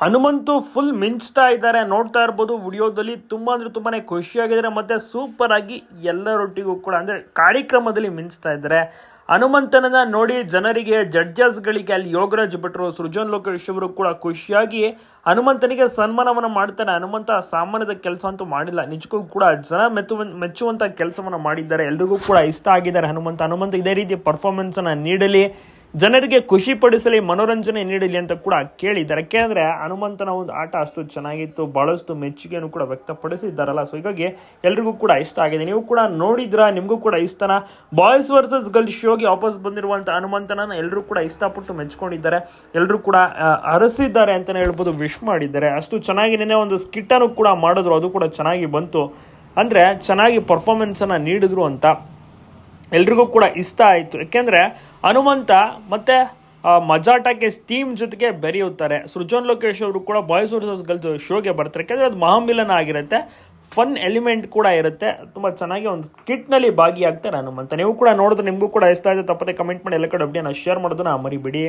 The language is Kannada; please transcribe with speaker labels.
Speaker 1: ಹನುಮಂತು ಫುಲ್ ಮಿಂಚ್ತಾ ಇದ್ದಾರೆ. ನೋಡ್ತಾ ಇರ್ಬೋದು, ವಿಡಿಯೋದಲ್ಲಿ ತುಂಬಾ ಅಂದರೆ ತುಂಬಾನೇ ಖುಷಿಯಾಗಿದ್ದಾರೆ. ಮತ್ತೆ ಸೂಪರ್ ಆಗಿ ಎಲ್ಲರೊಟ್ಟಿಗೂ ಕೂಡ ಅಂದ್ರೆ ಕಾರ್ಯಕ್ರಮದಲ್ಲಿ ಮಿಂಚ್ತಾ ಇದ್ದಾರೆ. ಹನುಮಂತನನ್ನ ನೋಡಿ ಜನರಿಗೆ ಜಡ್ಜಸ್ಗಳಿಗೆ ಅಲ್ಲಿ ಯೋಗರಾಜ್ ಭಟ್ರು, ಸೃಜನ್ ಲೋಕೇಶ್ ಅವರು ಕೂಡ ಖುಷಿಯಾಗಿ ಹನುಮಂತನಿಗೆ ಸನ್ಮಾನವನ್ನು ಮಾಡ್ತಾರೆ. ಹನುಮಂತ ಸಾಮಾನ್ಯದ ಕೆಲಸ ಅಂತೂ ಮಾಡಿಲ್ಲ. ನಿಜಕ್ಕೂ ಕೂಡ ಜನ ಮೆಚ್ಚುವ ಮೆಚ್ಚುವಂತ ಕೆಲಸವನ್ನು ಮಾಡಿದ್ದಾರೆ. ಎಲ್ರಿಗೂ ಕೂಡ ಇಷ್ಟ ಆಗಿದ್ದಾರೆ ಹನುಮಂತ. ಹನುಮಂತ ಇದೇ ರೀತಿ ಪರ್ಫಾರ್ಮೆನ್ಸನ್ನು ನೀಡಲಿ. ಜನರಿಗೆ ಖುಷಿ ಪಡಿಸಲಿ, ಮನೋರಂಜನೆ ನೀಡಲಿ ಅಂತ ಕೂಡ ಕೇಳಿದ್ದಾರೆ. ಯಾಕೆಂದರೆ ಹನುಮಂತನ ಒಂದು ಆಟ ಅಷ್ಟು ಚೆನ್ನಾಗಿತ್ತು, ಬಹಳಷ್ಟು ಮೆಚ್ಚುಗೆಯನ್ನು ಕೂಡ ವ್ಯಕ್ತಪಡಿಸಿದ್ದಾರಲ್ಲ. ಸೊ ಹೀಗಾಗಿ ಎಲ್ರಿಗೂ ಕೂಡ ಇಷ್ಟ ಆಗಿದೆ. ನೀವು ಕೂಡ ನೋಡಿದ್ರ? ನಿಮಗೂ ಕೂಡ ಇಷ್ಟನ? ಬಾಯ್ಸ್ ವರ್ಸಸ್ ಗರ್ಲ್ಸ್ ಶೋಗೆ ವಾಪಸ್ ಬಂದಿರುವಂತ ಹನುಮಂತನ ಎಲ್ಲರೂ ಕೂಡ ಇಷ್ಟಪಟ್ಟು ಮೆಚ್ಕೊಂಡಿದ್ದಾರೆ. ಎಲ್ಲರೂ ಕೂಡ ಅರಸಿದ್ದಾರೆ ಅಂತಲೇ ಹೇಳ್ಬೋದು ವಿಶ್ ಮಾಡಿದ್ದಾರೆ. ಅಷ್ಟು ಚೆನ್ನಾಗಿ ನೆನೆ ಒಂದು ಸ್ಕಿಟ್ಟನ್ನು ಕೂಡ ಮಾಡಿದ್ರು. ಅದು ಕೂಡ ಚೆನ್ನಾಗಿ ಬಂತು. ಅಂದ್ರೆ ಚೆನ್ನಾಗಿ ಪರ್ಫಾರ್ಮೆನ್ಸನ್ನು ನೀಡಿದ್ರು ಅಂತ. ಎಲ್ರಿಗೂ ಕೂಡ ಇಷ್ಟ ಆಯಿತು. ಯಾಕೆಂದರೆ ಹನುಮಂತ ಮತ್ತು ಮಜಾಟಕ್ಕೆ ಸ್ಟೀಮ್ ಜೊತೆಗೆ ಬೆರೆಯುತ್ತಾರೆ. ಸೃಜನ್ ಲೋಕೇಶ್ ಅವರು ಕೂಡ ಬಾಯ್ಸ್ ವರ್ಸಸ್ ಗರ್ಲ್ಸ್ ಶೋಗೆ ಬರ್ತಾರೆ. ಯಾಕೆಂದರೆ ಅದು ಮಹಾಮಿಲನ ಆಗಿರುತ್ತೆ. ಫನ್ ಎಲಿಮೆಂಟ್ ಕೂಡ ಇರುತ್ತೆ. ತುಂಬ ಚೆನ್ನಾಗಿ ಒಂದು ಸ್ಕಿಟ್ನಲ್ಲಿ ಭಾಗಿಯಾಗ್ತಾರೆ ಹನುಮಂತ. ನೀವು ಕೂಡ ನೋಡಿದ್ರೆ ನಿಮಗೂ ಕೂಡ ಇಷ್ಟ ಆಯಿತು. ತಪ್ಪದೆ ಕಮೆಂಟ್ ಮಾಡಿ. ಎಲ್ಲ ಕಡೆ ಅಪ್ಡೇನ ಶೇರ್ ಮಾಡೋದನ್ನ ಮರಿಬೇಡಿ.